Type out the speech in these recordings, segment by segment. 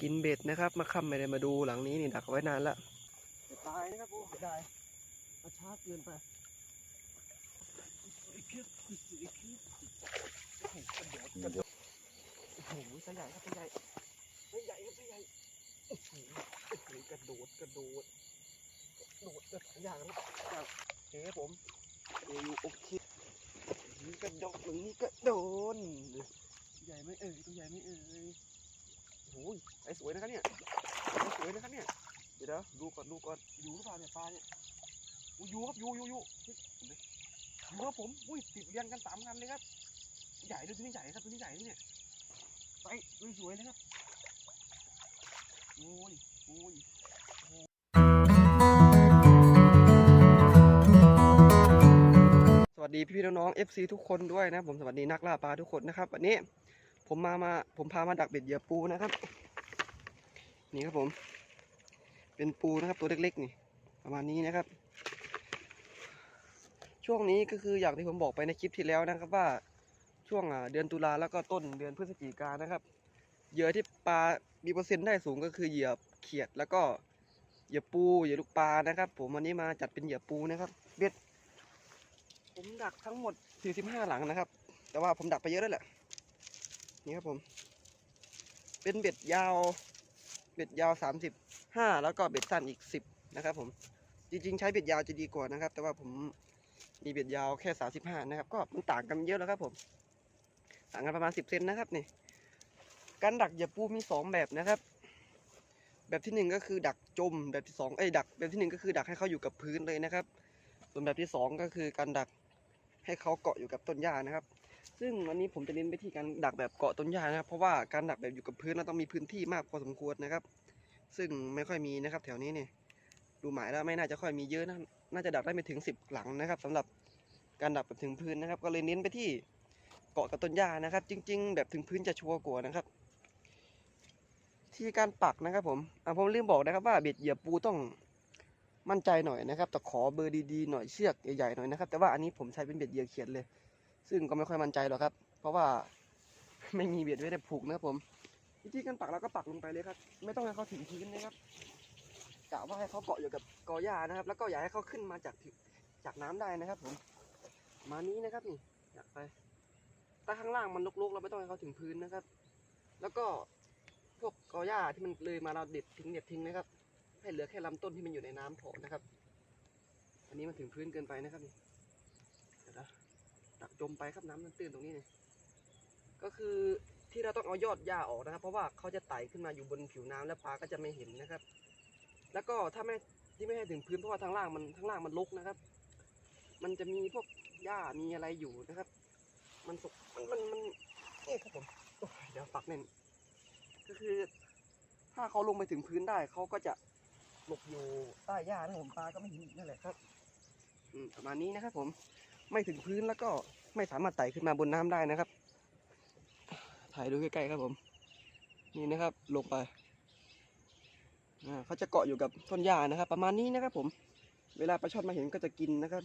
กินเบ็ดนะครับ มาค่ำไม่ได้มาดูหลังนี้นี่ดักไว้นานละจะตายนะครับโอ้ยดายมาช้าเกินไปอีกเพียบอีกเพียบโอ้โหกระโดดกระโดดโอ้โหไซส์ใหญ่ครับไซส์ใหญ่ไซส์ใหญ่ครับไซส์ใหญ่โอ้โหกระโดดกระโดดกระโดดกระโดดอย่างครับอย่างเคครับผมเอยู่โอเคนี่กระโดดหรือนี่กระโดนใหญ่ไหมเอ่ยตัวใหญ่ไหมเอ่ย โอ้โหไอ้สวยนะครับเนี่ยไอ้สวยนะครับเนี่ย เดี๋ยวดูก่อนดูก่อนอยู่หรือเปล่าเนี่ยปลาเนี่ยอุ๊ยอยู่ครับอยู่อยู่อยู่เห็นไหมอยู่ครับผมอุ้ยติดเรียงกันสามคันเลยครับใหญ่ด้วยตัวนี้ใหญ่ครับตัวนี้ใหญ่นี่เนี่ยไปสวยเลยครับโอ้ยโอ้ยสวัสดีพี่ๆน้องๆ FC ทุกคนด้วยนะผมสวัสดีนักล่าปลาทุกคนนะครับวันนี้ ผมมามาผมพามาดักเบ็ดเหยื่อปูนะครับ นี่ครับผม เป็นปูนะครับตัวเล็กๆนี่ ประมาณนี้นะครับ ช่วงนี้ก็คืออย่างที่ผมบอกไปในคลิปที่แล้วนะครับว่าช่วงเดือนตุลาแล้วก็ต้นเดือนพฤศจิกานนะครับเหยื่อที่ปลามีเปอร์เซ็นต์ได้สูงก็คือเหยื่อเขียดแล้วก็เหยื่อปูเหยื่อลูกปลานะครับ ผมวันนี้มาจัดเป็นเหยื่อปูนะครับเบ็ดผมดักทั้งหมด 45 หลังนะครับ แต่ว่าผมดักไปเยอะแล้วแหละ นี่ครับผม เป็นเบ็ดยาว เบ็ดยาว35แล้วก็เบ็ดสั้นอีก10นะครับ ผม จริงๆ ใช้เบ็ดยาวจะดีกว่านะครับ แต่ว่าผมมีเบ็ดยาวแค่35นะครับ ก็มันต่างกันเยอะแล้วครับผม ต่างกันประมาณ10เซนนะครับนี่ การดักเหยื่อปูมี2แบบนะครับแบบที่หนึ่งก็คือดักจมแบบที่สองเอ้ยดักแบบที่หนึ่งก็คือดักให้เขาอยู่กับพื้นเลยนะครับ ส่วนแบบที่สองก็คือการดักให้เขาเกาะอยู่กับต้นหญ้านะครับ ซึ่งวันนี้ผมจะเน้นไปที่การดักแบบเกาะต้นหญ้านะครับ เพราะว่าการดักแบบอยู่กับพื้นเราต้องมีพื้นที่มากพอสมควรนะครับ ซึ่งไม่ค่อยมีนะครับ แถวนี้เนี่ยดูหมายแล้วไม่น่าจะค่อยมีเยอะนะน่าจะดักได้ไม่ถึงสิบหลังนะครับสำหรับการดักแบบถึงพื้นนะครับ ก็เลยเน้นไปที่เกาะกับต้นหญ้านะครับ จริง ๆ แบบถึงพื้นจะชัวร์กว่านะครับ ที่การปักนะครับ ผมอะผมลืมบอกนะครับว่าเบ็ดเหยื่อปูต้องมั่นใจหน่อยนะครับแต่ขอเบอร์ดีๆหน่อยเชือกใหญ่ๆหน่อยนะครับ แต่ว่าอันนี้ผมใช้เป็นเบ็ดเหยื่อเขียดเลย ซึ่งก็ไม่ค่อยมั่นใจหรอกครับ เพราะว่าไม่มีเบ็ดไว้ได้ผูกนะครับผมวิธีการปักเราก็ปักลงไปเลยครับ ไม่ต้องให้เขาถึงพื้นนะครับกะว่าให้เขาเกาะอยู่กับกอหญ้านะครับ แล้วก็อย่าให้เขาขึ้นมาจากจากน้ำได้นะครับ ผม มานี้นะครับนี่อยากไปถ้าข้างล่างมันลกๆ เราไม่ต้องให้เขาถึงพื้นนะครับ แล้วก็พวกกอหญ้าที่มันเลยมาเราเด็ดทิ้งเด็ดทิ้งนะครับ ให้เหลือแค่ลำต้นที่มันอยู่ในน้ำพอนะครับ อันนี้มันถึงพื้นเกินไปนะครับนี่ จมไปครับน้ำมันตื้นตรงนี้เนี่ยก็คือที่เราต้องเอายอดหญ้าออกนะครับ เพราะว่าเขาจะไต่ขึ้นมาอยู่บนผิวน้ำแล้วปลาก็จะไม่เห็นนะครับ แล้วก็ถ้าไม่ที่ไม่ให้ถึงพื้นเพราะว่าทางล่างมันทางล่างมันรกนะครับ มันจะมีพวกหญ้ามีอะไรอยู่นะครับ มันสกมันมันมันนี่ครับผมเดี๋ยวปักเน่นก็คือ ถ้าเขาลงไปถึงพื้นได้เขาก็จะหลบอยู่ใต้หญ้านะผมปลาก็ไม่เห็นนั่นแหละครับ อืมประมาณนี้นะครับผมไม่ถึงพื้นแล้วก็ ไม่สามารถไต่ขึ้นมาบนน้ำได้นะครับ ถ่ายดูใกล้ๆครับผม นี่นะครับ ลงไปเขาจะเกาะอยู่กับต้นหญ้านะครับ ประมาณนี้นะครับ ผม เวลาปลาช่อนมาเห็นก็จะกินนะครับ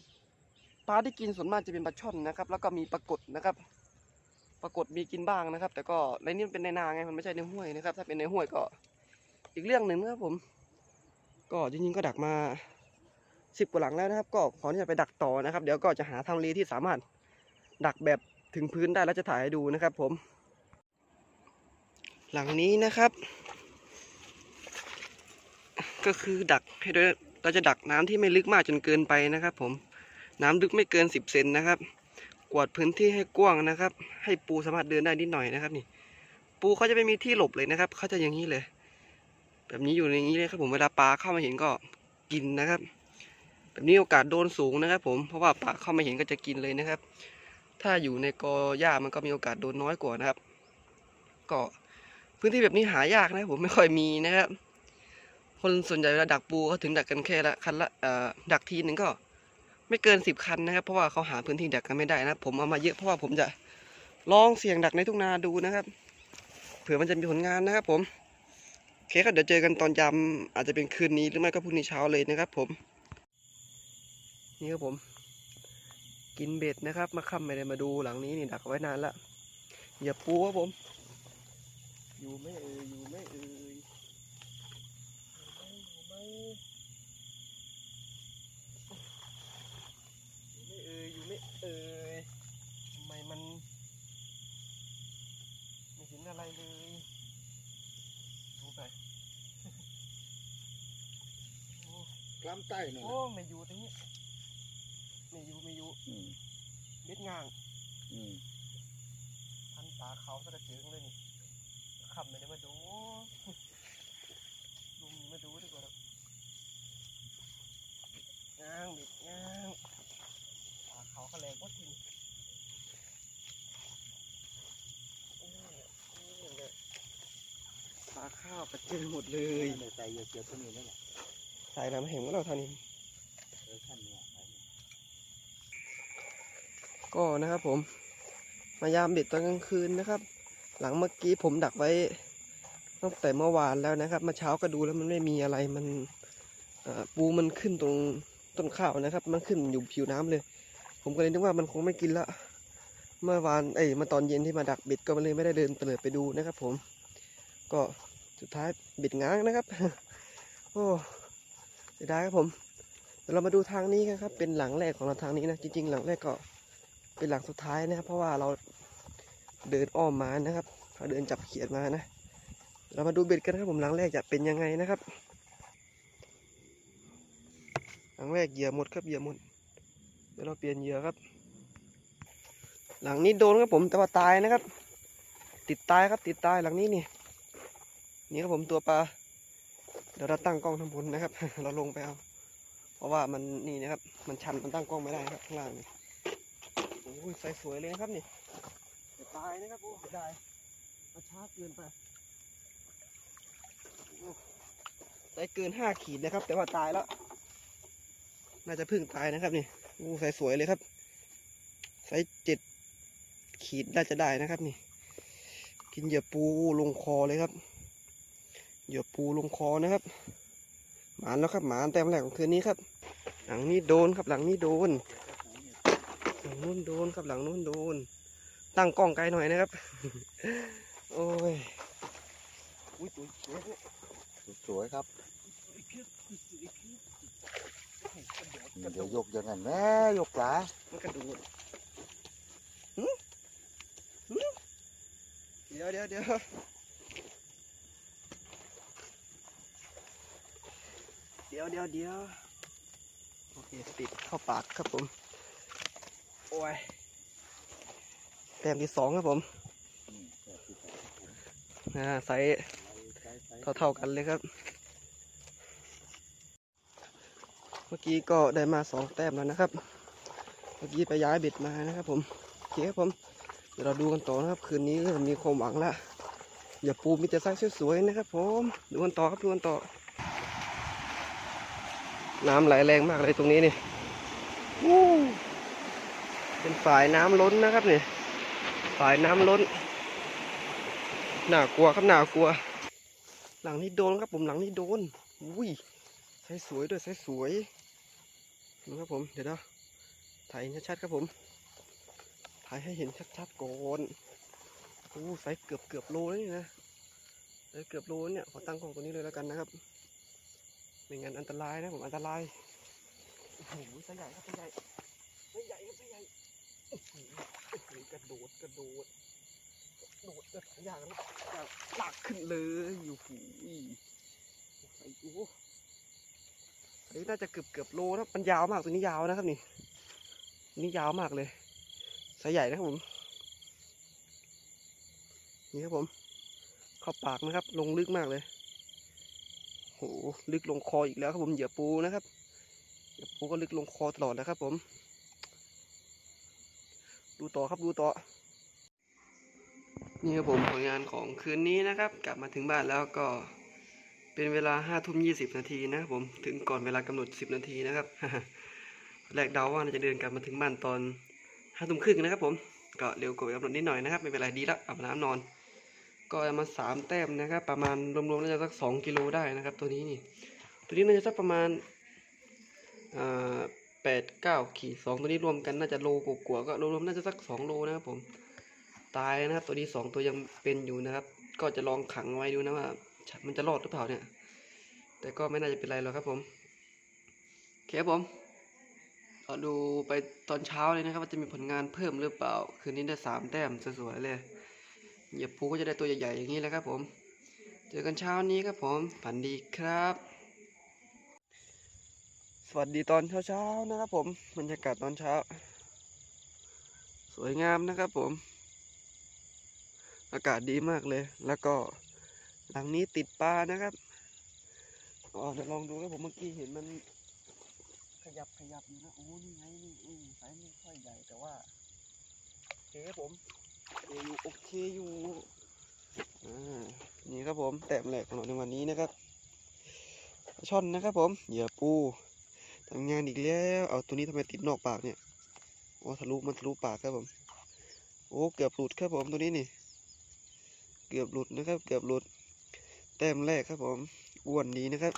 ปลาที่กินส่วนมากจะเป็นปลาช่อนนะครับ แล้วก็มีปลากดนะครับปรากฏมีกินบ้างนะครับ แต่ก็ในนี้มันเป็นในนาไง มันไม่ใช่ในห้วยนะครับ ถ้าเป็นในห้วยก็ อีกเรื่องหนึ่งนะครับผม ก็จริงๆก็ดักมาสิบกว่าหลังแล้วนะครับ ก็ขอที่จะไปดักต่อนะครับ เดี๋ยวก็จะหาทำเลที่สามารถ ดักแบบถึงพื้นได้แล้วจะถ่ายให้ดูนะครับผม หลังนี้นะครับ ก็คือดักให้ด้วยเราจะดักน้ำที่ไม่ลึกมากจนเกินไปนะครับ ผมน้ำลึกไม่เกินสิบเซนนะครับ กวาดพื้นที่ให้กว้างนะครับ ให้ปูสามารถเดินได้นิดหน่อยนะครับ นี่ ปูเขาจะไม่มีที่หลบเลยนะครับเขาจะอย่างนี้เลย แบบนี้อยู่อย่างนี้เลยครับ ผมเวลาปลาเข้ามาเห็นก็กินนะครับ แบบนี้โอกาสโดนสูงนะครับ ผมเพราะว่าปลาเข้ามาเห็นก็จะกินเลยนะครับ ถ้าอยู่ในกอหญ้ามันก็มีโอกาสโดนน้อยกว่านะครับ ก็พื้นที่แบบนี้หายากนะผมไม่ค่อยมีนะครับ คนส่วนใหญ่เวลาดักปูเขาถึงดักกันแค่ละคันละดักทีหนึ่งก็ ไม่เกินสิบคันนะครับ เพราะว่าเขาหาพื้นที่ดักกันไม่ได้นะ ผมเอามาเยอะเพราะว่าผมจะลองเสี่ยงดักในทุ่งนาดูนะครับ เผื่อมันจะมีผลงานนะครับ ผมโอเคครับเดี๋ยวเจอกันตอนยามอาจจะเป็นคืนนี้หรือไม่ก็พรุ่งนี้เช้าเลยนะครับ ผม นี่ครับผม กินเบ็ดนะครับ มาค่ำไม่ได้มาดูหลังนี้นี่ดักไว้นานละอย่าปูครับผม อยู่ไม่เอออยู่ไม่เอ่ยอยู่ไม่เอ่ยอยู่ไม่เอ่ทำไมมันไม่เห็นอะไรเลยดูไปกล้ามใต้หน่อยโอ้ไม่อยู่ตรงนี้ ไม่อยู่ไม่อยู่อืมเบ็ดง่างอืมพันตาเขาก็จะเจิงเลยนี่ขับไม่ได้มาดูลุงมาดูดีกว่าหรอกง้างเบ็ดง้างตาเขาก็แรงกว่าทีนี่โอ้ยโอ้ยเลยปลาข้าวกระเจิงหมดเลยในใจเยอะเกี่ยวตัวนี้นั่นแหละสายน้ำแห้งก็เราทานี้ เออขั้นเนี่ยไปเนี่ย ก็นะครับผมมายามเบ็ดตอนกลางคืนนะครับ หลังเมื่อกี้ผมดักไว้ตั้งแต่เมื่อวานแล้วนะครับมื่อเช้าก็ดูแล้วมันไม่มีอะไรมันปูมันขึ้นตรงต้นข้าวนะครับ มันขึ้นอยู่ผิวน้ำเลย ผมก็เลยนึกว่ามันคงไม่กินละเมื่อวานเอ้ยมื่อตอนเย็นที่มาดักเบ็ดก็เลยไม่ได้เดินเตลิดไปดูนะครับ ผม ก็สุดท้ายเบ็ดง้างนะครับ โอ้เสียดายครับผมเดี๋ยวเรามาดูทางนี้กันครับ เป็นหลังแรกของเราทางนี้นะจริงๆ หลังแรกก็ เป็นหลังสุดท้ายนะครับ เพราะว่าเราเดินอ้อมมานะครับเราเดินจับเขียดมานะ เรามาดูเบ็ดกันครับผมหลังแรกจะเป็นยังไงนะครับ หลังแรกเหยื่อหมดครับเหยื่อหมด เดี๋ยวเราเปลี่ยนเหยื่อครับ หลังนี้โดนครับผมแต่ว่าตายนะครับ ติดตายครับติดตายหลังนี้นี่นี่ครับผมตัวปลาเดี๋ยวเราตั้งกล้องทางบนนะครับ เราลงไปเอา เพราะว่ามันนี่นะครับ มันชันมันตั้งกล้องไม่ได้ครับข้างล่างนี่ อ้ยใส่สวยเลยนะครับนี่จะตายนะครับโอ้เสียดายมาช้าเกินไปโอ้ใส่เกินห้าขีดนะครับ แต่ว่าตายแล้ว น่าจะเพึ่งตายนะครับนี่โอ้ใส่สวยเลยครับ ใส่เจ็ดขีดน่าจะได้นะครับนี่ กินเหยื่อปูลงคอเลยครับเหยื่อปูลงคอนะครับ หมานแล้วครับหมานแต้มแรกของคืนนี้ครับ หลังนี้โดนครับหลังนี้โดนหลัง นู้นโดนครับหลังนู้นโดน ตั้งกล้องไกลหน่อยนะครับ โอ้ยอุ้ยตัวสวยเนี่ยสวยครับกระโดดกระโดเดี๋ยวดยกอย่างนั้นแม่ยกปลามันกระโดดหึหึเดี๋ยวเดี๋ยวเดี๋ยวเดี๋ยวเดี๋ยวเดี๋ยวโอเคติดเข้าปากครับผม โอ้ยแต้มที่สองครับผมอืมแบบที่สองอ่าไซส์ใส่เท่าๆกันเลยครับ เมื่อกี้ก็ได้มาสองแต้มแล้วนะครับ เมื่อกี้ไปย้ายเบ็ดมานะครับ ผมโอเคครับผม เดี๋ยวเราดูกันต่อนะครับ คืนนี้เริ่มมีความหวังละอย่าปูมีแต่ไซส์สวยๆนะครับ ผม ดูกันต่อครับดูกันต่อ น้ำไหลแรงมากเลยตรงนี้นี่ เป็นฝ่ายน้ำล้นนะครับเนี่ยฝายน้ำล้นน่ากลัวครับน่ากลัว หลังนี้โดนครับผมหลังนี้โดนอุ้ยใช้สวยด้วยใช้สวยนี่ครับผมเดี๋ยวนะถ่ายชัดๆครับผมถ่ายให้เห็นชัดๆก่อนโอ้ไซส์เกือบเกือบโลแล้วนี่นะไซส์เกือบโลเนี่ยขอตั้งกล้องตัวนี้เลยแล้วกันนะครับไม่งั้นอันตรายนะผมอันตรายโอ้โหไซส์ใหญ่ครับไซส์ใหญ่ไซส์ใหญ่ครับไซส์ใหญ่โอ้โหโอ้โห กระโดดกระโดดกระโดดแบบอย่างนั้นลากขึ้นเลยอยู่หูยไอ้โอ้อันนี้น่าจะเกือบเกือบโลนะมันยาวมากตัวนี้ยาวนะครับนี่นี้ยาวมากเลยสายใหญ่นะครับผมนี่ครับผมเข้าปากนะครับ ลงลึกมากเลยโหลึกลงคออีกแล้วครับผมเหยื่อปูนะครับเหยื่อปูก็ลึกลงคอตลอดนะครับผม ดูต่อครับดูต่อ นี่ครับผมผลงานของคืนนี้นะครับ กลับมาถึงบ้านแล้วก็เป็นเวลาห้าทุ่มยี่สิบนาทีนะครับผมถึงก่อนเวลากำหนดสิบนาทีนะครับแรกเดาว่าน่าจะเดินกลับมาถึงบ้านตอนห้าทุ่มครึ่งนะครับผมก็เร็วกว่ากำหนดนิดหน่อยนะครับไม่เป็นไรดีละอาบน้ำนอน ก็มาสามแต้มนะครับ ประมาณรวมๆน่าจะสักสองกิโลได้นะครับ ตัวนี้นี่ตัวนี้น่าจะสักประมาณอ่า แปดเก้าขีดสองตัวนี้รวมกันน่าจะโลกว่าก็รวมๆน่าจะสักสองโลนะครับผมตายนะครับตัวนี้สองตัวยังเป็นอยู่นะครับ ก็จะลองขังไว้ดูนะว่า มันจะรอดหรือเปล่าเนี่ย แต่ก็ไม่น่าจะเป็นไรหรอกครับผมโอเคครับผมเราดูไปตอนเช้าเลยนะครับว่าจะมีผลงานเพิ่มหรือเปล่า คืนนี้ได้สามแต้มสวยๆเลยเหยียบปูก็จะได้ตัวใหญ่ๆอย่างนี้แหละครับผม เจอกันเช้านี้ครับผม ฝันดีครับ วัสดีตอนเช้าๆนะครับผมบรรยากาศตอนเช้า สวยงามนะครับผม อากาศดีมากเลย แล้วก็หลังนี้ติดปลานะครับอ๋อเดี๋ยวลองดูครับผมเมื่อกี้เห็นมันขยับขยับอยู่นะโอ้นี่ไงนี่อืมสายไม่ค่อยใหญ่แต่ว่าโอเคครับผมโอเคอยู่โอเคอยู่อ่านี่ครับผมแต้มแรกของเราในวันนี้นะครับช่อนนะครับผมเหยื่อปู ทำงานอีกแล้ว เอาตัวนี้ทำไมติดนอกปากเนี่ยโอ้ทะลุมันทะลุปากครับผม โอ้เกือบหลุดครับผมตัวนี้นี่ เกือบหลุดนะครับ เกือบหลุด แต้มแรกครับผม อ้วนดีนะครับ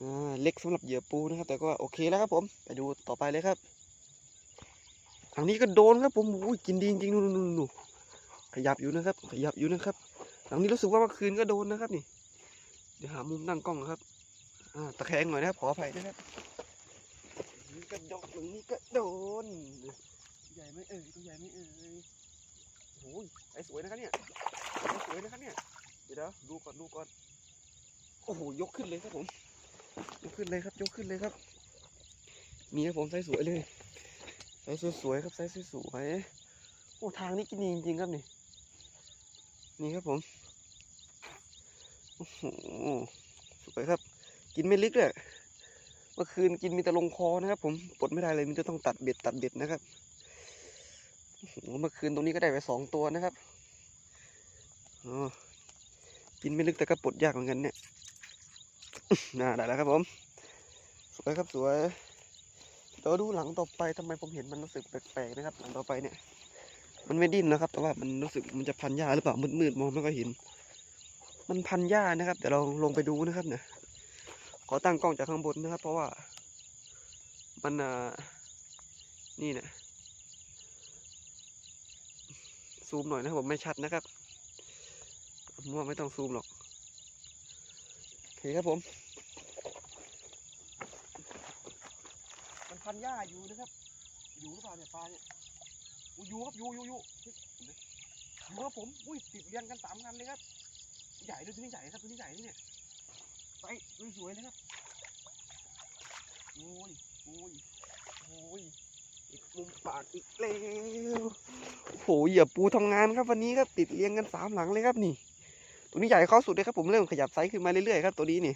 อ่า เล็กสำหรับเหยื่อปูนะครับ แต่ก็โอเคแล้วครับผม ไปดูต่อไปเลยครับ ทางนี้ก็โดนครับผมอุ้ยกินดีจริงๆนู่นนู่นนู่นขยับอยู่นะครับ ขยับอยู่นะครับทางนี้รู้สึกว่าเมื่อคืนก็โดนนะครับนี่ เดี๋ยวหามุมตั้งกล้องนะครับ ตะแคงหน่อยนะครับขออภัยนะครับนี่ก็โดนตรงนี้ก็โดนใหญ่ไหมเอ่ยตัวใหญ่ไหมเอ่ยโอ้ยไอ้สวยนะครับเนี่ยไอ้สวยนะครับเนี่ยเดี๋ยวดูก่อนดูก่อนโอ้โหยกขึ้นเลยครับผม ยกขึ้นเลยครับยกขึ้นเลยครับ มีครับผมไซส์สวยเลยไซส์สวยๆครับไซส์สวยๆโอ้ทางนี้กินดีจริงๆครับนี่นี่ครับผมโอ้โหสวยครับ กินไม่ลึกเลยเมื่อคืนกินมีแต่ลงคอนะครับ ผมปลดไม่ได้เลยมันจะต้องตัดเบ็ดตัดเบ็ดนะครับโอ้เมื่อคืนตรงนี้ก็ได้ไปสองตัวนะครับอ๋อกินไม่ลึกแต่ก็ปลดยากเหมือนกันเนี่ยน่าได้แล้วครับผม สวยครับสวยเดี๋ยวดูหลังต่อไปทำไมผมเห็นมันรู้สึกแปลกๆนะครับ หลังต่อไปเนี่ย มันไม่ดิ้นนะครับ แต่ว่ามันรู้สึกมันจะพันหญ้าหรือเปล่ามืดๆมองไม่ค่อยเห็น มันพันหญ้านะครับเดี๋ยวเราลงไปดูนะครับเนี่ย ขอตั้งกล้องจากข้างบนนะครับ เพราะว่ามันนี่นี่ยซูมหน่อยนะครับผมไม่ชัดนะครับมว่าไม่ต้องซูมหรอกโอเคครับผม มันพันหญ้าอยู่นะครับ อยู่หรือเปล่าเนี่ยปลาเนี่ยอยู่ครับอยู่อยู่อยู่เฮ้ยเห็นไหมอยู่ครับผม อุ้ยติดเรียงกันสามคันเลยครับ ใหญ่ด้วยตัวนี้ใหญ่ครับตัวนี้ใหญ่นี่เนี่ย วยๆเลยครับโอ้ยโอ้ยโอ้ยติดมุมปากอีกแล้วโอ้โหเหยื่อปูทำงานครับวันนี้ครับติดเรียงกันสามหลังเลยครับนี่ ตัวนี้ใหญ่เข้าสุดเลยครับผมเริ่มขยับไซส์ขึ้นมาเรื่อยๆครับตัวนี้นี่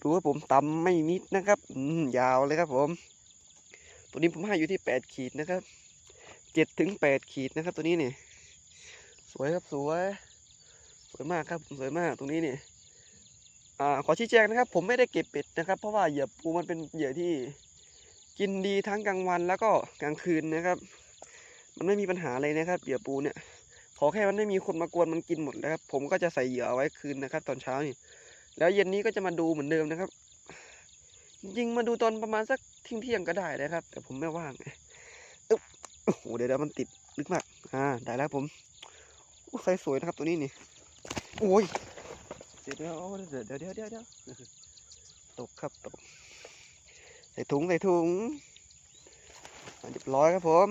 ดูว่าผมตำไม่นิดนะครับ อืมยาวเลยครับผม ตัวนี้ผมให้อยู่ที่แปดขีดนะครับเจ็ดถึงแปดขีดนะครับ ตัวนี้นี่ สวยครับสวย สวยมากครับสวยมากตรงนี้นี่ อ่าขอชี้แจงนะครับ ผมไม่ได้เก็บเป็ดนะครับ เพราะว่าเหยื่อปูมันเป็นเหยื่อที่กินดีทั้งกลางวันแล้วก็กลางคืนนะครับ มันไม่มีปัญหาเลยนะครับเหยื่อปูเนี่ย ขอแค่มันไม่มีคนมากวนมันกินหมดแล้วครับ ผมก็จะใส่เหยื่อเอาไว้คืนนะครับ ตอนเช้านี่ แล้วเย็นนี้ก็จะมาดูเหมือนเดิมนะครับ จริงมาดูตอนประมาณสักเที่ยงเที่ยงก็ได้นะครับ แต่ผมไม่ว่างอึ๊บโอ้โหเดี๋ยวเดี๋ยวมันติดลึกมาก อ่า ได้แล้วผมไซส์สวยนะครับตัวนี้นี่ โอ้ย เดี๋ยวเดี๋ยวเดี๋ยวเดี๋ยวเดี๋ยวเดี๋ยวตกครับตกใส่ถุงใส่ถุงเรียบร้อยครับผม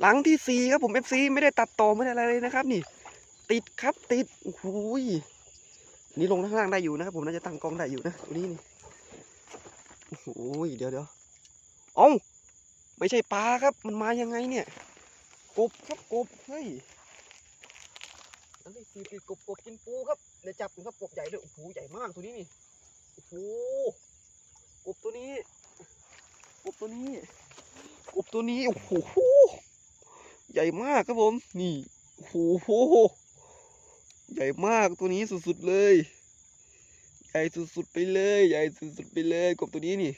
หลังที่สี่ครับผมเอฟซีไม่ได้ตัดต่อไม่ได้อะไรเลยนะครับ นี่ ติดครับติดโอ้โหยนี่ลงข้างล่างได้อยู่นะครับผมน่าจะตั้งกองได้อยู่นะตรงนี้นี่โอ้โหยเดี๋ยวเดี๋ยวเอ้าไม่ใช่ปลาครับ มันมายังไงเนี่ย กบครับกบเฮ้ยหลังที่สี่ติดกบกบกินปูครับ เดี๋ยวจับครับกบใหญ่เลยโอ้โหใหญ่มากตัวนี้นี่โอ้โหกบตัวนี้กบตัวนี้กบตัวนี้โอ้โหใหญ่มากครับผม นี่โอ้โหใหญ่มากตัวนี้สุดๆเลย ใหญ่สุดๆไปเลย ใหญ่สุดๆไปเลยกบตัวนี้นี่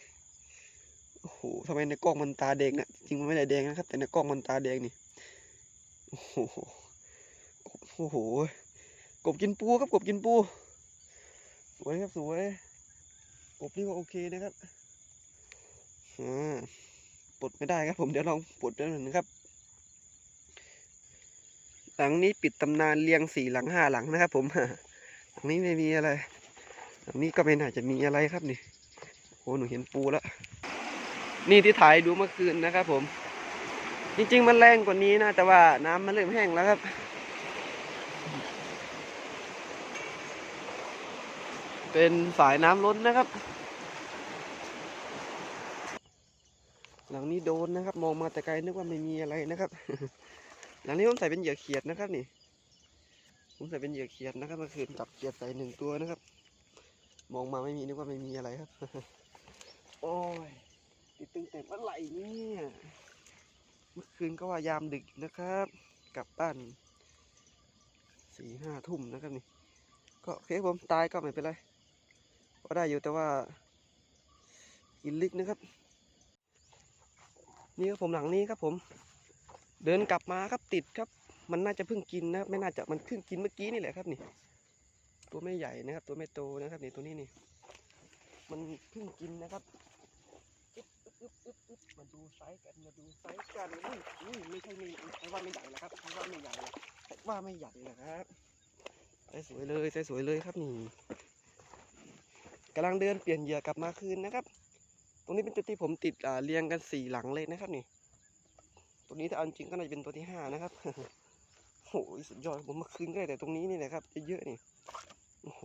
โอ้โหทำไมในกล้องมันตาแดงนะจริงมันไม่ได้แดงนะครับ แต่ในกล้องมันตาแดงนี่โอ้โหโอ้โห กบกินปูครับกบกินปูสวยครับสวยกบนี่ก็โอเคนะครับอ่าปลดไม่ได้ครับผมเดี๋ยวลองปลดดูหน่อยนะครับ หลังนี้ปิดตำนานเรียงสี่หลังห้าหลังนะครับผมหลังนี้ไม่มีอะไรหลังนี้ก็ไม่น่าจะมีอะไรครับนี่โอ้หนูเห็นปูแล้วนี่ที่ถ่ายดูเมื่อคืนนะครับ ผม จริง ๆ มันแรงกว่านี้นะแต่ว่าน้ำมันเริ่มแห้งแล้วครับ เป็นสายน้ำล้นนะครับ หลังนี้โดนนะครับ มองมาแต่ไกลนึกว่าไม่มีอะไรนะครับ หลังนี้ผมใส่เป็นเหยื่อเขียดนะครับนี่ ผมใส่เป็นเหยื่อเขียดนะครับเมื่อคืนจับเขียดใส่หนึ่งตัวนะครับ มองมาไม่มีนึกว่าไม่มีอะไรครับ โอ้ยติดตึงแต่เมื่อไหร่เนี่ยเมื่อคืนก็ว่ายามดึกนะครับ กลับบ้านสี่ห้าทุ่มนะครับนี่ก็โอเคผมตายก็ไม่เป็นไร ก็ได้อยู่แต่ว่ากินลึกนะครับ นี่ครับผมหลังนี้ครับผม เดินกลับมาครับติดครับ มันน่าจะเพิ่งกินนะครับไม่น่าจะมันเพิ่งกินเมื่อกี้นี่แหละครับนี่ ตัวไม่ใหญ่นะครับ ตัวไม่โตนะครับนี่ตัวนี้นี่ มันเพิ่งกินนะครับอึ๊บอึ๊บอึ๊บอึบมาดูไซส์กันมาดูไซส์กันอุ้ยอุ้ยไม่ใช่ไม่ไม่ว่าไม่ใหญ่แล้วครับไม่ว่าไม่ใหญ่แล้วว่าไม่ใหญ่แล้วครับไซส์สวยเลยไซส์สวยเลยครับนี่ กำลังเดินเปลี่ยนเหยื่อกลับมาคืนนะครับ ตรงนี้เป็นจุดที่ผมติดอ่าเรียงกันสี่หลังเลยนะครับนี่ ตัวนี้ถ้าเอาจริงก็น่าจะเป็นตัวที่ห้านะครับโอ้ยสุดยอดผมมาคืนก็ได้แต่ตรงนี้นี่แหละครับเยอะๆนี่โอ้โห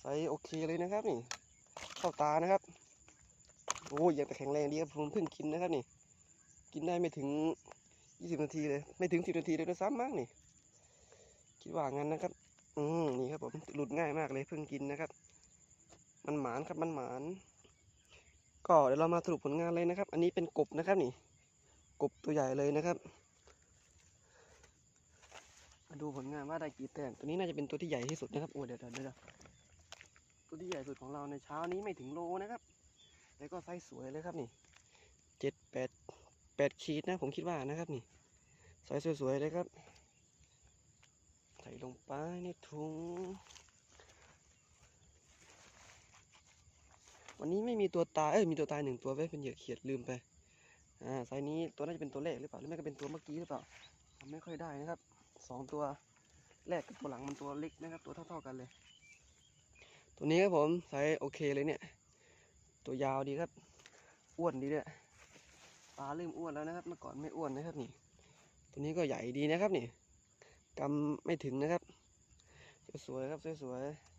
ไซส์โอเคเลยนะครับนี่ เข้าตานะครับโอ้ยยังแต่แข็งแรงดีครับผมเพิ่งกินนะครับนี่ กินได้ไม่ถึงยี่สิบนาทีเลย ไม่ถึงสิบนาทีเลยด้วยซ้ำมั้งนี่ คิดว่างั้นนะครับ อืมนี่ครับผมหลุดง่ายมากเลยเพิ่งกินนะครับ มันหมานครับมันหมานก็เดี๋ยวเรามาสรุปผลงานเลยนะครับ อันนี้เป็นกบนะครับนี่ กบตัวใหญ่เลยนะครับมาดูผลงานว่าได้กี่แต้มตัวนี้น่าจะเป็นตัวที่ใหญ่ที่สุดนะครับโอ้เดี๋ยวเดี๋ยวเดี๋ยวตัวที่ใหญ่สุดของเราในเช้านี้ไม่ถึงโลนะครับ แล้วก็ไซส์สวยเลยครับนี่เจ็ดแปดแปดขีดนะผมคิดว่านะครับนี่ไซส์สวยๆเลยครับ ใส่ลงไปในถุง วันนี้ไม่มีตัวตาย เอ้ย มีตัวตายหนึ่งตัวไว้เป็นเหยื่อเขียดลืมไป อ่าไซส์นี้ตัวน่าจะเป็นตัวแรกหรือเปล่า หรือไม่ก็เป็นตัวเมื่อกี้หรือเปล่าทำไม่ค่อยได้นะครับ สองตัวแรกกับตัวหลังมันตัวเล็กนะครับ ตัวเท่าๆกันเลย ตัวนี้ครับผมไซส์โอเคเลยเนี่ย ตัวยาวดีครับ อ้วนดีด้วยปลาเริ่มอ้วนแล้วนะครับ เมื่อก่อนไม่อ้วนนะครับนี่ ตัวนี้ก็ใหญ่ดีนะครับนี่กำไม่ถึงนะครับ สวยๆครับสวยๆ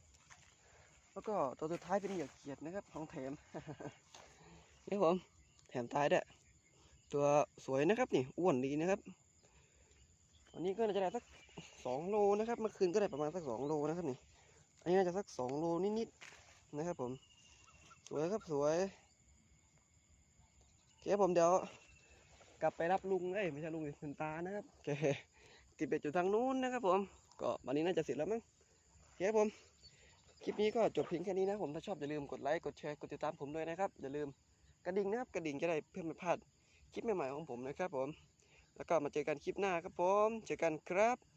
แล้วก็ตัวสุดท้ายเป็นเหยื่อเขียดนะครับของแถมนี่ผมแถมตายด้วยตัวสวยนะครับนี่อ้วนดีนะครับ วันนี้ก็น่าจะได้สักสองโลนะครับ เมื่อคืนก็ได้ประมาณสักสองโลนะครับนี่ อันนี้น่าจะสักสองโลนิดๆนะครับ ผม สวยครับสวยโอเคครับผมเดี๋ยวกลับไปรับลุงเอ้ยไม่ใช่ลุงสิคุณตานะครับโอเคติดเป็ดอยู่ทางนู้นนะครับ ผม ก็วันนี้น่าจะเสร็จแล้วมั้งโอเคครับผม คลิปนี้ก็จบเพียงแค่นี้นะผมถ้าชอบอย่าลืมกดไลค์กดแชร์กดติดตามผมด้วยนะครับอย่าลืมกระดิ่งนะครับกระดิ่งจะได้เพื่อไม่พลาดคลิปใหม่ๆของผมนะครับผม แล้วก็มาเจอกันคลิปหน้าครับผม เจอกันครับ